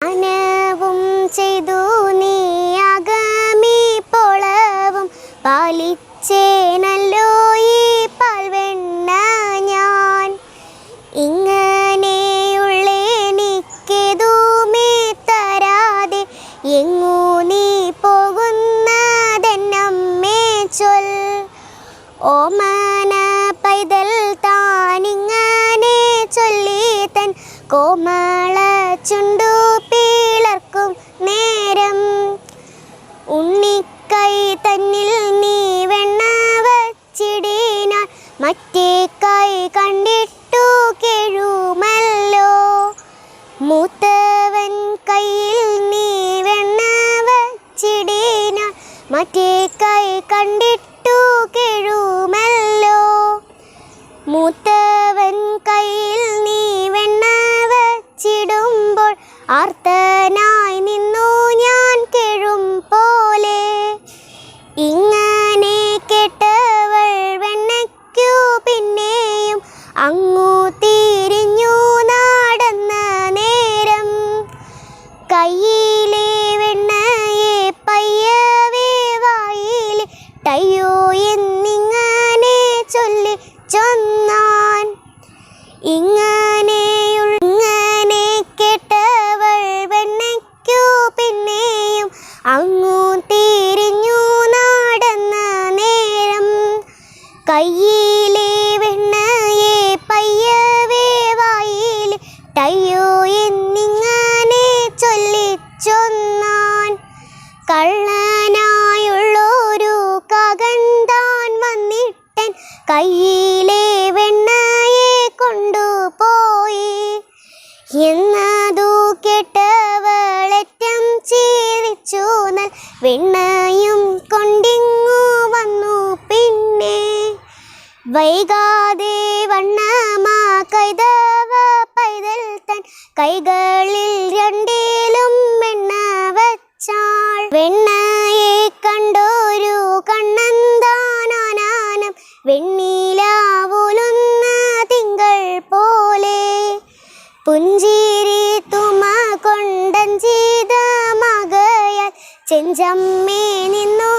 അനവും ചെയ്തു നീ അകമീ പൊളവും. പാലിച്ചേനല്ലോ ഈ പാൽവെണ്ണ ഞാൻ. ഇങ്ങനെയുള്ളെനിക്കെതുമേ തരാതെ എങ്ങു നീ പോകുന്നതെന്നമ്മേ ചൊൽ. ഓമന പൈതൽ കോമള ചുണ്ടു പിളർക്കും നേരം. ഉണ്ണിക്കൈ തന്നിൽ നീ വെണ്ണ വച്ചിടിനാൽ മറ്റേ കൈ കണ്ടിട്ടു കേഴുമല്ലോ. മൂത്തവൻ കയ്യിൽ നീ വെണ്ണ വച്ചിടിനാൽ മറ്റേ കൈ കണ്ടിട്ടു കേഴുമല്ലോ. ആർത്തനായി നിന്നു ഞാൻ കേഴും പോലെ. ഇങ്ങനെ കേട്ടവൾ വെണ്ണയ്ക്കു പിന്നെയും അങ്ങു തിരിഞ്ഞു നടന്ന നേരം. കയ്യിലെ വെണ്ണയെ പയ്യവേ വായിലെ ടയ്യോ എന്നിങ്ങനെ ചൊല്ലി ചൊന്നാൻ. ഇങ്ങനെയുള്ള അങ്ങു തിരിഞ്ഞു നടന്ന നേരം കയ്യിലെ വെണ്ണയെ പയ്യവേ വായിൽ തയ്യോ എന്നിങ്ങനെ ചൊല്ലിച്ചൊന്നാൻ. കള്ളനായുള്ളൊരു കകൻ താൻ വന്നിട്ടൻ കയ്യിലെ വെണ്ണയെ കൊണ്ടുപോയി. എന്നതു കേട്ടവളറ്റം വെണ്ണയും കൊണ്ടിങ്ങു വന്നു പിന്നെ. വൈകാതെ വണ്ണമാ കൈതവ പൈതൽ തൻ കൈകളിൽ രണ്ടിലും വെണ്ണ വച്ചാൾ. വെണ്ണയെ കണ്ടൊരു കണ്ണന്താനാനം വെണ്ണിലാവുലുന്ന തിങ്കൾ പോലെ. പുഞ്ചിരി തുമ മകയാൽ ചെഞ്ചമ്മേ നിന്നു